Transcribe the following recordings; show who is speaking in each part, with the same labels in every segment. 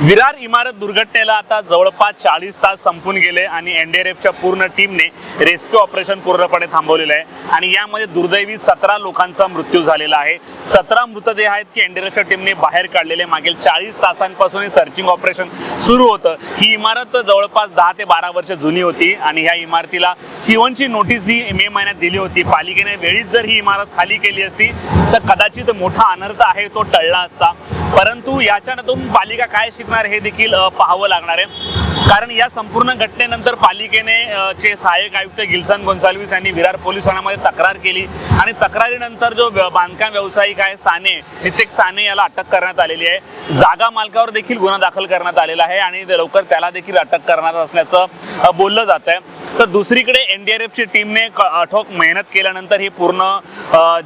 Speaker 1: विरार इमारत दुर्घटनेला आता जवळपास चाळीस तास संपून गेले आणि एनडीआरएफच्या पूर्ण टीमने रेस्क्यू ऑपरेशन पूर्णपणे थांबवलेलं आहे. आणि यामध्ये दुर्दैवी सतरा लोकांचा मृत्यू झालेला आहे. सतरा मृतदेह आहेत की एनडीआरएफच्या टीमने बाहेर काढलेले. मागील चाळीस तासांपासून हे सर्चिंग ऑपरेशन सुरू होतं. ही इमारत जवळपास दहा ते बारा वर्ष जुनी होती आणि ह्या इमारतीला सीओनची नोटीस ही मे महिन्यात दिली होती. पालिकेने वेळीच जर ही इमारत खाली केली असती तर कदाचित मोठा अनर्थ आहे तो टळला असता. परंतु याच्यातून पालिका काय शिकणार हे देखील पाहावं लागणार आहे. कारण या संपूर्ण घटनेनंतर पालिकेने चे सहाय्यक आयुक्त गिल्सन गोन्साल्विस यांनी विरार पोलीस ठाण्यामध्ये तक्रार केली. आणि तक्रारीनंतर जो बांधकाम व्यावसायिक आहे साने जितेक साने याला अटक करण्यात आलेली आहे. जागा मालकावर देखील गुन्हा दाखल करण्यात आलेला आहे आणि लवकर त्याला देखील अटक करणार असल्याचं बोललं जात आहे तर दुसरीकडे एनडीआरएफची टीमने अठोक मेहनत केल्यानंतर हे पूर्ण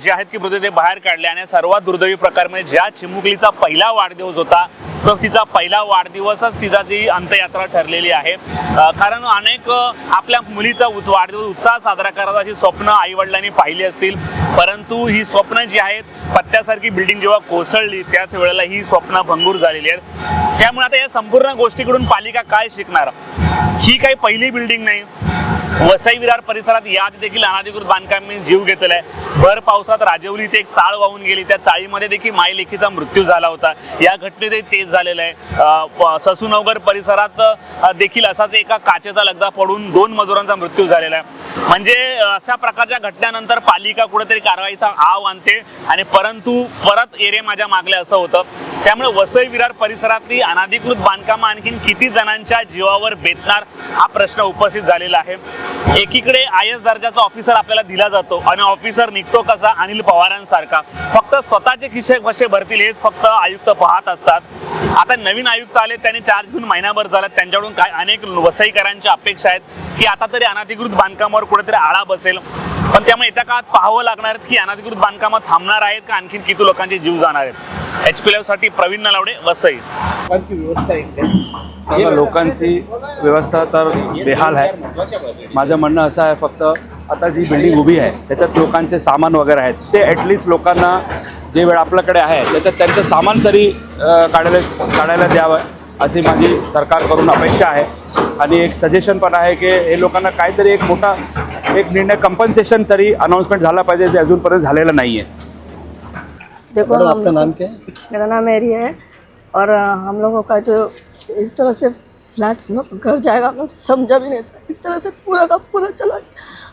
Speaker 1: जे आहेत की मृतदेह बाहेर काढले आणि सर्वात दुर्दैवी प्रकार म्हणजे ज्या चिमुकलीचा पहिला वाढदिवस होता तर तिचा पहिला वाढदिवसच तिचा जी अंत्ययात्रा ठरलेली आहे. कारण अनेक आपल्या मुलीचा वाढदिवस उत्साह साजरा करायचा अशी स्वप्न आई वडिलांनी पाहिली असतील. परंतु ही स्वप्न जी आहेत पत्त्यासारखी बिल्डिंग जेव्हा कोसळली त्याच वेळेला ही स्वप्न भंगूर झालेली आहेत. त्यामुळे आता या संपूर्ण गोष्टीकडून पालिका काय शिकणार? ही काही पहिली बिल्डिंग नाही. वसई विरार परिसरात यात देखील अनाधिकृत बांधकामी जीव घेतलेला आहे. भर पावसात राजवली इथे एक चाळ वाहून गेली. त्या चाळीमध्ये देखील माई लेखीचा मृत्यू झाला होता. या घटनेतही तेच झालेलं आहे. ससूनवगर परिसरात देखील असाच एका काचेचा लगदा पडून दोन मजुरांचा मृत्यू झालेला आहे. म्हणजे अशा प्रकारच्या घटनेनंतर पालिका कुठेतरी कारवाईचा आव आणते आणि परंतु परत एरे माझ्या मागले असं होतं. त्यामुळे वसई विरार परिसरातली अनाधिकृत बांधकामं आणखीन किती जणांच्या जीवावर बेतणार हा प्रश्न उपस्थित झालेला आहे. एकीकडे आय एस दर्जाचा ऑफिसर आपल्याला दिला जातो आणि ऑफिसर निघतो कसा? अनिल पवारांसारखा. फक्त स्वतःचे खिशे कसे भरतील हेच फक्त आयुक्त पाहत असतात. आता नवीन आयुक्त आले त्यांनी चार्ज घेऊन महिनाभर झाला. त्यांच्याकडून काय अनेक वसईकरांच्या अपेक्षा आहेत की आता तरी अनाधिकृत बांधकामावर कुठेतरी आळा बसेल. पण त्यामुळे येत्या काळात पाहावं लागणार की अनाधिकृत बांधकामं थांबणार आहेत का आणखीन किती लोकांचे जीव जाणार आहेत? एच पी साठी प्रवीण नलावडे वसई.
Speaker 2: लोकांची व्यवस्था
Speaker 3: तर बेहाल आहे. माझं म्हणणं असं आहे फक्त आता जी बिल्डिंग उभी आहे त्याच्यात लोकांचे सामान वगैरे आहेत. ते ॲटलिस्ट लोकांना जे वेळ आपल्याकडे आहे त्याच्यात त्यांचं सामान तरी काढायला काढायला द्यावं. अशी माझी सरकारकडून अपेक्षा आहे. आणि एक सजेशन पण आहे की हे लोकांना काहीतरी एक मोठा एक निर्णय कंपन्सेशन तरी अनाऊन्समेंट झाला पाहिजे जे अजूनपर्यंत झालेलं नाही आहे
Speaker 4: देखो हम आपका नाम क्या है? मेरा नाम एरी है और हम लोगों का जो इस तरह से फ्लैट हम लोग घर जाएगा हम लोग समझा भी नहीं था। इस तरह से पूरा का पूरा चला।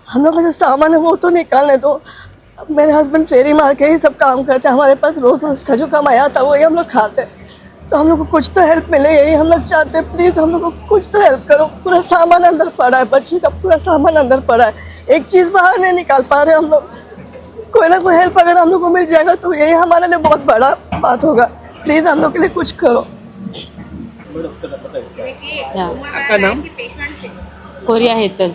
Speaker 4: हम लोग का जो सामान है वो तो निकालने दो। मेरे हस्बैंड फेरी मार के ही सब काम करते हैं। हमारे पास रोज़ रोज़ का जो कमाया था वही हम लोग खाते तो हम लोग को कुछ तो हेल्प मिले यही हम लोग चाहते हैं प्लीज़ हम लोग को कुछ तो हेल्प करो। पूरा सामान अंदर पड़ा है बच्चे का पूरा सामान अंदर पड़ा है। एक चीज़ बाहर नहीं निकाल पा रहे हम लोग। कोई ना कोई हेल्प अगर हम लोग को मिल जाएगा तो यही हमारे लिए बहुत बड़ा बात होगा। प्लीज़ हम लोग के लिए कुछ करो।
Speaker 2: आपका नाम?
Speaker 5: कोरिया हेतल।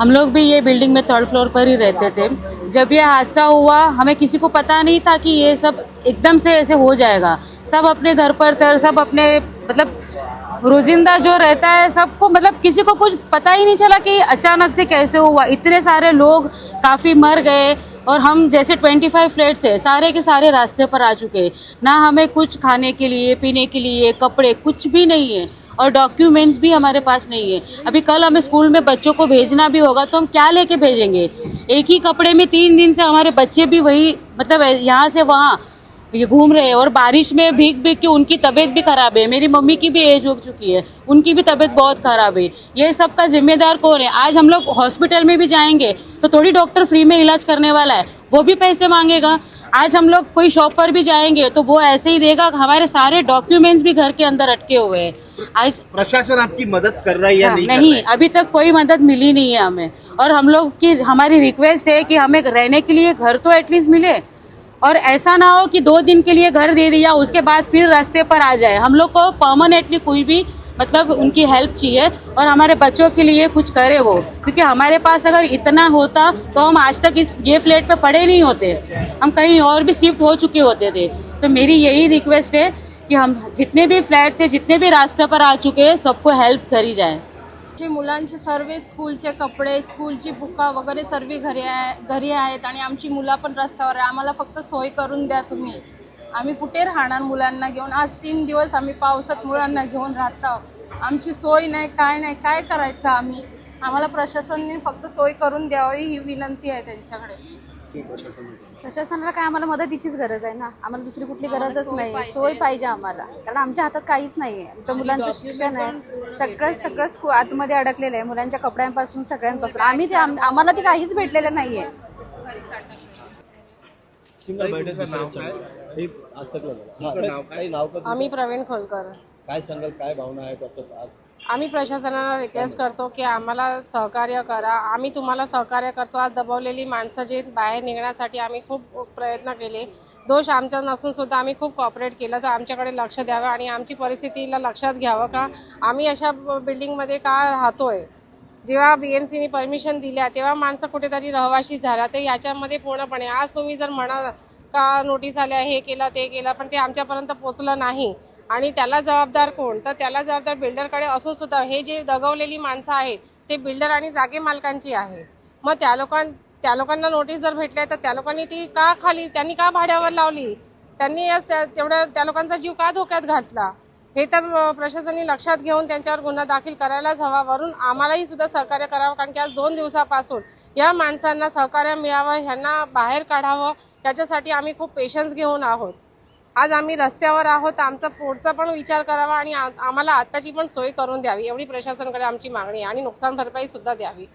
Speaker 5: हम लोग भी ये बिल्डिंग में थर्ड फ्लोर पर ही रहते थे। जब ये हादसा हुआ, हमें किसी को पता नहीं था कि ये सब एकदम से ऐसे हो जाएगा। सब अपने घर पर थे सब अपने मतलब रोजिंदा जो रहता है, सबको मतलब किसी को कुछ पता ही नहीं चला कि अचानक से कैसे हुआ। इतने सारे लोग काफ़ी मर गए और हम जैसे 25 फ्लैट्स है, सारे के सारे रास्ते पर आ चुके हैं। ना हमें कुछ खाने के लिए, पीने के लिए, कपड़े, कुछ भी नहीं है। और डॉक्यूमेंट्स भी हमारे पास नहीं है। अभी कल हमें स्कूल में बच्चों को भेजना भी होगा तो हम क्या लेके भेजेंगे? एक ही कपड़े में तीन दिन से हमारे बच्चे भी वही मतलब यहाँ से वहाँ ये घूम रहे हैं और बारिश में भीग भीग के उनकी तबीयत भी खराब है। मेरी मम्मी की भी एज हो चुकी है। उनकी भी तबीयत बहुत खराब है। ये सब का जिम्मेदार कौन है? आज हम लोग हॉस्पिटल में भी जाएँगे तो थोड़ी डॉक्टर फ्री में इलाज करने वाला है। वो भी पैसे मांगेगा। आज हम लोग कोई शॉप पर भी जाएँगे तो वो ऐसे ही देगा। हमारे सारे डॉक्यूमेंट्स भी घर के अंदर अटके हुए हैं। आज
Speaker 2: प्रशासन आपकी मदद कर रहा है या
Speaker 5: हाँ,
Speaker 2: नहीं कर
Speaker 5: नहीं
Speaker 2: रहा है?
Speaker 5: अभी तक कोई मदद मिली नहीं है हमें। और हम लोग की हमारी रिक्वेस्ट है कि हमें रहने के लिए घर तो एटलीस्ट मिले। और ऐसा ना हो कि दो दिन के लिए घर दे दिया, उसके बाद फिर रास्ते पर आ जाए। हम लोग को परमानेंटली कोई भी मतलब उनकी हेल्प चाहिए और हमारे बच्चों के लिए कुछ करे वो। क्योंकि हमारे पास अगर इतना होता तो हम आज तक इस, ये फ्लैट पे पड़े नहीं होते। हम कहीं और भी शिफ्ट हो चुके होते थे। तो मेरी यही रिक्वेस्ट है कि हम जितने भी फ्लैट से जितने भी रास्ते पर आ चुके हैं, सबको हेल्प करी जाए।
Speaker 6: आमचे मुलांचे सर्व स्कूलचे कपडे स्कूलची बुका वगैरे सर्व घरी आहे घरी आहेत आणि आमची मुलं पण रस्त्यावर आहे. आम्हाला फक्त सोय करून द्या तुम्ही. आम्ही कुठे राहणार मुलांना घेऊन? आज तीन दिवस आम्ही पावसात मुलांना घेऊन राहतो. आमची सोय नाही काय नाही काय करायचं आम्ही? आम्हाला प्रशासनाने फक्त सोय करून द्यावी ही विनंती आहे त्यांच्याकडे.
Speaker 7: प्रशासनाला काय आम्हाला मदतीचीच गरज आहे ना? आम्हाला दुसरी कुठली गरजच नाही सोय पाहिजे आम्हाला. कारण आमच्या हातात काहीच नाही आहे आमच्या मुलांचं शिक्षण आहे. सगळं सगळं स्कू आतमध्ये अडकलेलं आहे. मुलांच्या कपड्यांपासून सगळ्यांपासून आम्ही ते आम- आम्हाला ते काहीच भेटलेलं नाही आहे
Speaker 8: आम्ही प्रवीण खोलकर.
Speaker 9: काय सांगाल काय भावना आहेत असं आज?
Speaker 8: आम्ही प्रशासनाला रिक्वेस्ट करतो की आम्हाला सहकार्य करा. आम्ही तुम्हाला सहकार्य करतो. आज दबवलेली माणसं जे बाहेर निघण्यासाठी आम्ही खूप प्रयत्न केले. दोष आमचा नसून सुद्धा आम्ही खूप कॉपरेट केलं. तर आमच्याकडे लक्ष द्यावं आणि आमची परिस्थितीला लक्षात घ्यावं का? आम्ही अशा बिल्डिंगमध्ये का राहतोय? जेव्हा बी एम सीने परमिशन दिल्या तेव्हा माणसं कुठेतरी रहवाशी झाला तर याच्यामध्ये पूर्णपणे आज तुम्ही जर म्हणाल का नोटीस आल्या हे केला ते केलं पण ते आमच्यापर्यंत पोचलं नाही. आणि त्याला जबाबदार कोण? तर त्याला जबाबदार बिल्डरकडे असो सुद्धा हे जे दगवलेली माणसं आहेत ते बिल्डर आणि जागे मालकांची आहे मग त्या लोकां त्या लोकांना नोटीस जर भेटल्या तर त्या लोकांनी ती का खाली त्यांनी का भाड्यावर लावली? त्यांनी त्या- तेवढ्या त्या लोकांचा जीव का धोक्यात घातला? हे तर प्रशासनाने लक्षात घेऊन त्यांच्यावर गुन्हा दाखल करायलाच हवा. वरून आम्हालाही सुद्धा सहकार्य करावं कारण की आज दोन दिवसापासून या माणसांना सहकार्य मिळावं ह्यांना बाहेर काढावं याच्यासाठी आम्ही खूप पेशन्स घेऊन आहोत. आज आम्ही रस्त्यावर आहोत आमचा पुढचा पण विचार करावा आणि आ- आम्हाला आत्ताची पण सोय करून द्यावी एवढी प्रशासनाकडे आमची मागणी आहे आणि नुकसान भरपाई सुद्धा द्यावी.